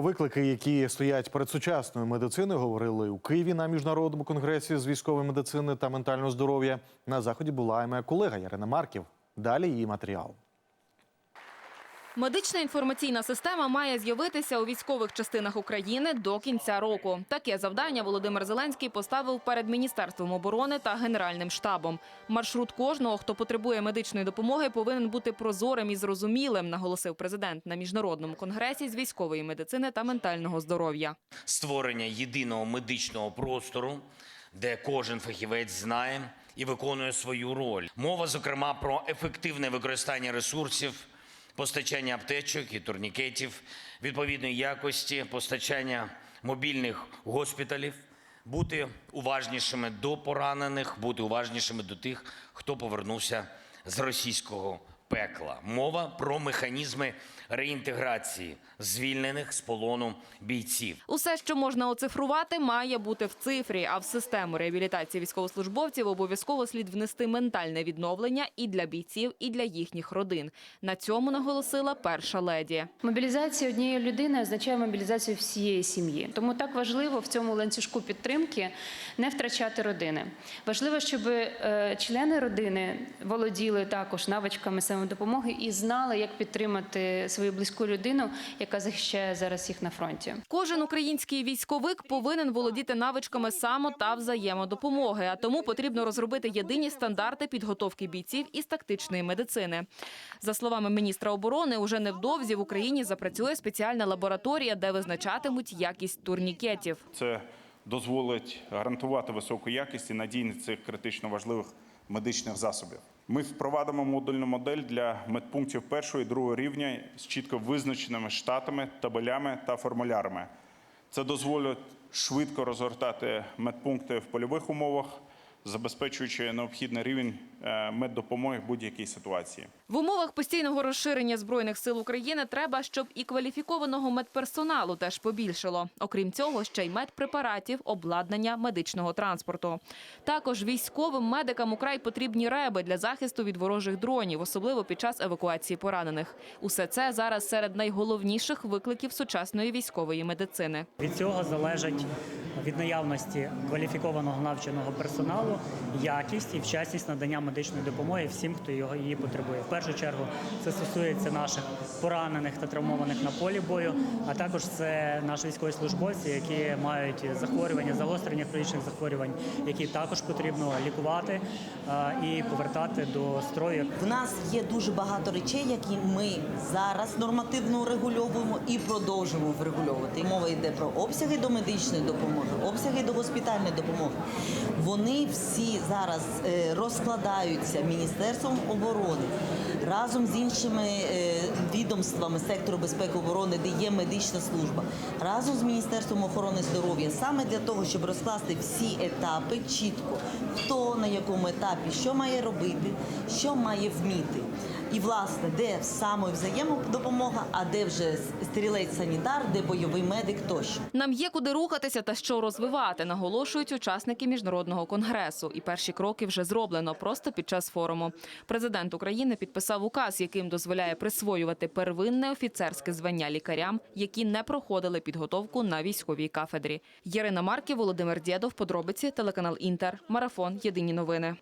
Виклики, які стоять перед сучасною медициною, говорили у Києві на міжнародному конгресі з військової медицини та ментального здоров'я. На заході була моя колега Ярина Марків. Далі її матеріал. Медична інформаційна система має з'явитися у військових частинах України до кінця року. Таке завдання Володимир Зеленський поставив перед міністерством оборони та генеральним штабом. Маршрут кожного, хто потребує медичної допомоги, повинен бути прозорим і зрозумілим, наголосив президент на міжнародному конгресі з військової медицини та ментального здоров'я. створення єдиного медичного простору, де кожен фахівець знає і виконує свою роль. Мова, зокрема, про ефективне використання ресурсів, постачання аптечок і турнікетів, відповідної якості, постачання мобільних госпіталів, бути уважнішими до поранених, бути уважнішими до тих, хто повернувся з російського пекла. Мова про механізми реінтеграції звільнених з полону бійців. Усе, що можна оцифрувати, має бути в цифрі. А в систему реабілітації військовослужбовців обов'язково слід внести ментальне відновлення і для бійців, і для їхніх родин. На цьому наголосила перша леді. Мобілізація однієї людини означає мобілізацію всієї сім'ї. Тому так важливо в цьому ланцюжку підтримки не втрачати родини. Важливо, щоб е, члени родини володіли також навичками самодопомоги і знали, як підтримати свою близьку людину, яка захищає зараз їх на фронті. Кожен український військовик повинен володіти навичками само та взаємодопомоги. А тому потрібно розробити єдині стандарти підготовки бійців із тактичної медицини. За словами міністра оборони, уже невдовзі в Україні запрацює спеціальна лабораторія, де визначатимуть якість турнікетів. Це дозволить гарантувати високу якість і надійність цих критично важливих медичних засобів. Ми впровадимо модульну модель для медпунктів першого і другого рівня з чітко визначеними штатами, табелями та формулярами. Це дозволить швидко розгортати медпункти в польових умовах, забезпечуючи необхідний рівень меддопомоги в будь-якій ситуації. В умовах постійного розширення збройних сил України треба, щоб і кваліфікованого медперсоналу теж побільшало. Окрім цього, ще й медпрепаратів, обладнання медичного транспорту. Також військовим медикам украй потрібні реби для захисту від ворожих дронів, особливо під час евакуації поранених. Усе це зараз серед найголовніших викликів сучасної військової медицини. Від цього залежить від наявності кваліфікованого навченого персоналу, якість і вчасність надання медичної допомоги всім, хто його її потребує. В першу чергу це стосується наших поранених та травмованих на полі бою, а також це наші військові службовці, які мають захворювання, загострення хронічних захворювань, які також потрібно лікувати і повертати до строю. В нас є дуже багато речей, які ми зараз нормативно урегульовуємо і продовжуємо врегульовувати. Мова йде про обсяги до медичної допомоги, обсяги до госпітальної допомоги. Вони всі зараз е, розкладаються Міністерством оборони разом з іншими е, відомствами сектору безпеки оборони, де є медична служба, разом з Міністерством охорони здоров'я, саме для того, щоб розкласти всі етапи чітко, хто на якому етапі, що має робити, що має вміти. І власне, де саме взаємодопомога, а де вже стрілець-санітар, де бойовий медик тощо. Нам є куди рухатися та що розвивати, наголошують учасники міжнародного конгресу. І перші кроки вже зроблено просто під час форуму. Президент України підписав указ, яким дозволяє присвоювати первинне офіцерське звання лікарям, які не проходили підготовку на військовій кафедрі. Ярина Марків, Володимир Дєдов, подробиці, телеканал Інтер, марафон. Єдині новини.